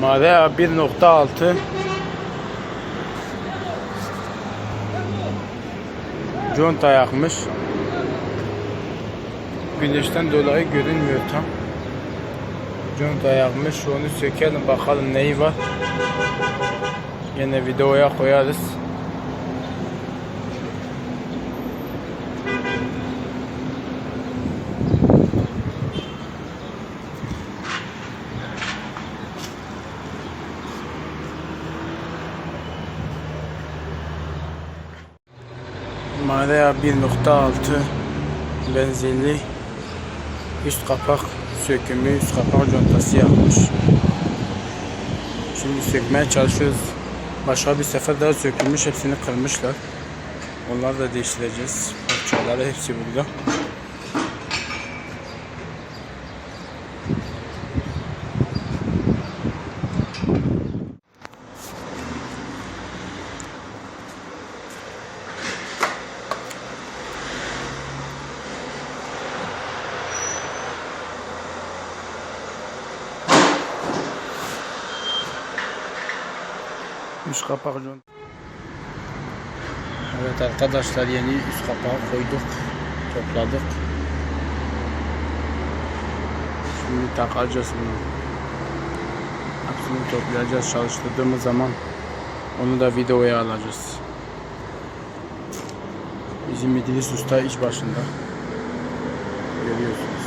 Marea 1.6 Conta yakmış. Güneşten dolayı görünmüyor tam. Conta yakmış. Onu sökelim bakalım neyi var. Yine videoya koyarız. Marea 1.6 benzinli üst kapak sökümü üst kapak contası yapmış. Şimdi sökmeye çalışıyoruz. Başka bir sefer daha sökülmüş hepsini kırmışlar. Onları da değiştireceğiz. Parçaları hepsi burada. Üst kapak cont. Evet arkadaşlar yeni üst kapağı koyduk. Topladık. Şimdi takacağız bunu. Hepsini toplayacağız çalıştırdığımız zaman onu da videoya alacağız. Bizim İdris Usta iş başında. Görüyorsunuz.